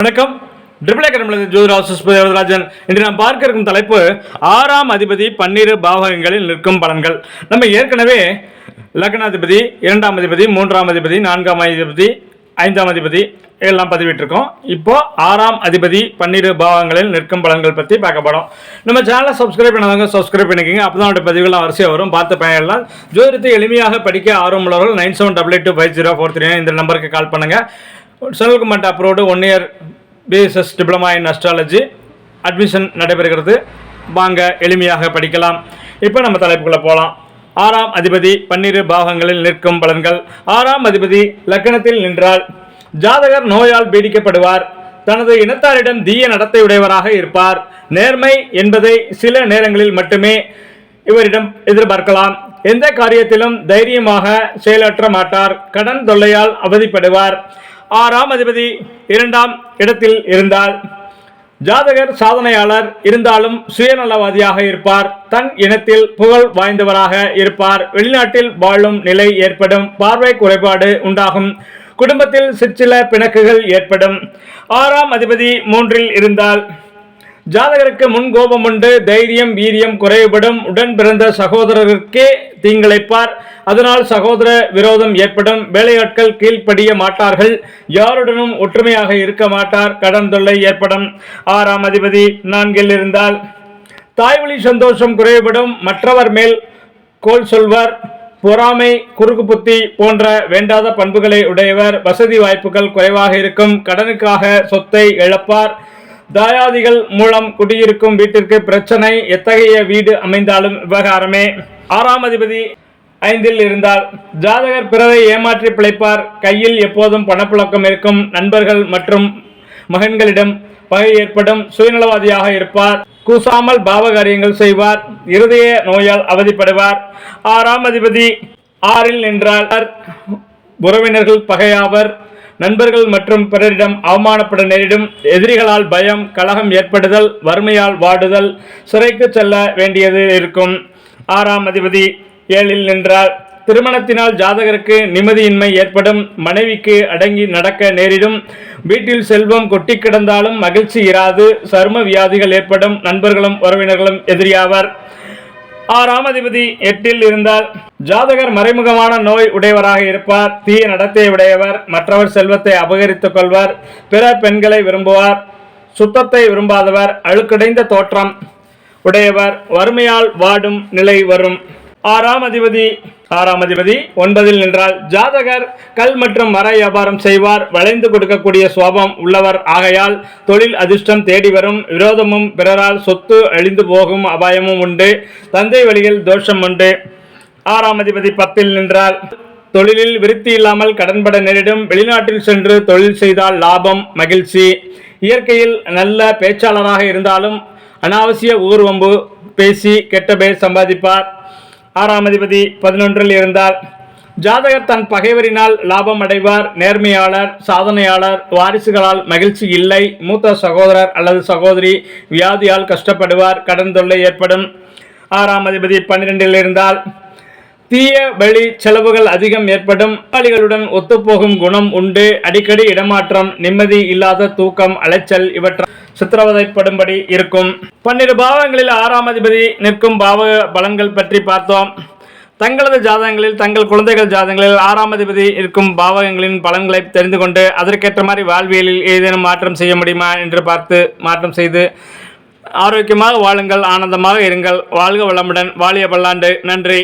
வணக்கம். Triple acre ஜோதிராசஸ் Varadarajan இன்று நாம் பார்க்க இருக்கும் தலைப்பு ஆறாம் அதிபதி பன்னிரு பாவகங்களில் நிற்கும் பலன்கள். நம்ம ஏற்கனவே லக்னாதிபதி இரண்டாம் அதிபதி மூன்றாம் அதிபதி நான்காம் அதிபதி ஐந்தாம் அதிபதி எல்லாம் பதிவிட்டிருக்கோம். இப்போ ஆறாம் அதிபதி பன்னிரு பாவங்களில் நிற்கும் பலன்கள் பற்றி பார்க்கப்படும் நம்ம சேனலை சப்ஸ்கிரைப் பண்ணாதவங்க சப்ஸ்கிரைப் பண்ணிக்கோங்க. அப்போ தான் பதிவுகள்லாம் வரிசையாக வரும். பார்த்து பயனெல்லாம் ஜோதிடத்தை எளிமையாக படிக்க ஆர்வம் உள்ளவர்கள் nine seven double eight two five zero four three இந்த நம்பருக்கு கால் பண்ணுங்கள் Selvakumar abroad one year BSS diploma in astrology. Admission நடைபெறுகிறது. வாங்க எளிமையாக படிக்கலாம். இப்போ நம்ம தலைப்புக்குள்ளே போகலாம் ஆறாம் அதிபதி பன்னிரு பாகங்களில் நிற்கும் பலன்கள். ஆறாம் அதிபதி லக்கணத்தில் நின்றால் ஜாதகர் நோயால் பீடிக்கப்படுவார். தனது இனத்தாரிடம் தீய நடத்தையுடையவராக இருப்பார். நேர்மை என்பதை சில நேரங்களில் மட்டுமே இவரிடம் எதிர்பார்க்கலாம். எந்த காரியத்திலும் தைரியமாக செயலாற்ற மாட்டார். கடன் தொல்லையால் அவதிப்படுவார். ஆறாம் அதிபதி இரண்டாம் இடத்தில் இருந்தால் ஜாதகர் சாதனையாளர் இருந்தாலும் சுயநலவாதியாக இருப்பார். தன் இனத்தில் புகழ் வாய்ந்தவராக இருப்பார். வெளிநாட்டில் வாழும் நிலை ஏற்படும். பார்வை குறைபாடு உண்டாகும். குடும்பத்தில் சிற்சில பிணக்குகள் ஏற்படும். ஆறாம் அதிபதி மூன்றில் இருந்தால் ஜாதகருக்கு முன் கோபம் உண்டு தைரியம் வீரியம் குறைவுபடும் உடன் பிறந்த சகோதரருக்கே தீங்கிழைப்பார். அதனால் சகோதர விரோதம் ஏற்படும். வேலையாட்கள் கீழ்ப்படிய மாட்டார்கள். யாருடனும் ஒற்றுமையாக இருக்க மாட்டார். கடன் தொல்லை ஏற்படும். ஆறாம் அதிபதி நான்கில் இருந்தால் தாய்வழி சந்தோஷம் குறைவுபடும். மற்றவர் மேல் கோல் சொல்வர். பொறாமை குறுக்கு புத்தி போன்ற வேண்டாத பண்புகளை உடையவர். வசதி வாய்ப்புகள் குறைவாக இருக்கும். கடனுக்காக சொத்தை இழப்பார். தாயாதிகள் மூலம் குடியிருக்கும் வீட்டிற்கு பிரச்சனை எத்தகைய வீடு அமைந்தாலும் விவகாரமே. ஆறாம் அதிபதி ஐந்தில் இருந்தால் ஜாதகர் பிறரை ஏமாற்றி பிழைப்பார். கையில் எப்போதும் பணப்புழக்கம் இருக்கும். நண்பர்கள் மற்றும் மகன்களிடம் பகை ஏற்படும். சுயநலவாதியாக இருப்பார். கூசாமல் பாவகாரியங்கள் செய்வார். இருதய நோயால் அவதிப்படுவார். ஆறாம் அதிபதி ஆறில் நின்றால் உறவினர்கள் பகையாவர். நண்பர்கள் மற்றும் பிறரிடம் அவமானப்பட நேரிடும். எதிரிகளால் பயம் கலகம் ஏற்படுதல் வறுமையால் வாடுதல் சிறைக்கு செல்ல வேண்டியது இருக்கும். ஆறாம் அதிபதி ஏழில் நின்றார். திருமணத்தினால் ஜாதகருக்கு நிம்மதியின்மை ஏற்படும். மனைவிக்கு அடங்கி நடக்க நேரிடும். வீட்டில் செல்வம் கொட்டி கிடந்தாலும் மகிழ்ச்சி இராது. சர்ம வியாதிகள் ஏற்படும். நண்பர்களும் உறவினர்களும் எதிரியாவர். ஆறாம் அதிபதி எட்டில் இருந்தால் ஜாதகர் மறைமுகமான நோய் உடையவராக இருப்பார். தீய நடத்தை உடையவர் மற்றவர் செல்வத்தை அபகரித்துக் கொள்வார். பிற பெண்களை விரும்புவார். சுத்தத்தை விரும்பாதவர் அழுக்கடைந்த தோற்றம் உடையவர். வறுமையால் வாடும் நிலை வரும். ஆறாம் அதிபதி ஆறாம் அதிபதி ஒன்பதில் நின்றால் ஜாதகர் கல் மற்றும் மர வியாபாரம் செய்வார் வளைந்து கொடுக்கக்கூடிய சுவாபம் உள்ளவர். ஆகையால் தொழில் அதிர்ஷ்டம் தேடி வரும் விரோதமும் பிறரால் சொத்து அழிந்து போகும் அபாயமும் உண்டு. தந்தை வழியில் தோஷம் உண்டு. ஆறாம் அதிபதி பத்தில் நின்றால் தொழிலில் விருத்தி இல்லாமல் கடன்பட நேரிடும் வெளிநாட்டில் சென்று தொழில் செய்தால் லாபம் மகிழ்ச்சி. இயற்கையில் நல்ல பேச்சாளராக இருந்தாலும் அனாவசிய ஊர்வம்பு பேசி கெட்ட பேர் சம்பாதிப்பார். ஆறாம் அதிபதி பதினொன்றில் இருந்தால் ஜாதகர் தன் பகைவரினால் லாபம் அடைவார் நேர்மையாளர் சாதனையாளர் வாரிசுகளால் மகிழ்ச்சி இல்லை மூத்த சகோதரர் அல்லது சகோதரி வியாதியால் கஷ்டப்படுவார் கடன் தொல்லை ஏற்படும். ஆறாம் அதிபதி பன்னிரெண்டில் இருந்தால் தீய வழி செலவுகள் அதிகம் ஏற்படும் வழிகளுடன் ஒத்துப்போகும் குணம் உண்டு அடிக்கடி இடமாற்றம் நிம்மதி இல்லாத தூக்கம் அலைச்சல் இவற்றை சித்திரவதைப்படும்படி இருக்கும். பன்னிரு பாவங்களில் ஆறாம் அதிபதி நிற்கும் பாவ பலன்கள் பற்றி பார்த்தோம். தங்களது ஜாதகங்களில் தங்கள் குழந்தைகள் ஜாதகங்களில் ஆறாம் அதிபதி இருக்கும் பாவகங்களின் பலன்களை தெரிந்து கொண்டு அதற்கேற்ற மாதிரி வாழ்வியலில் ஏதேனும் மாற்றம் செய்ய முடியுமா என்று பார்த்து மாற்றம் செய்து ஆரோக்கியமாக வாழுங்கள் ஆனந்தமாக இருங்கள். வாழ்க வளமுடன். வாழிய பல்லாண்டு. நன்றி.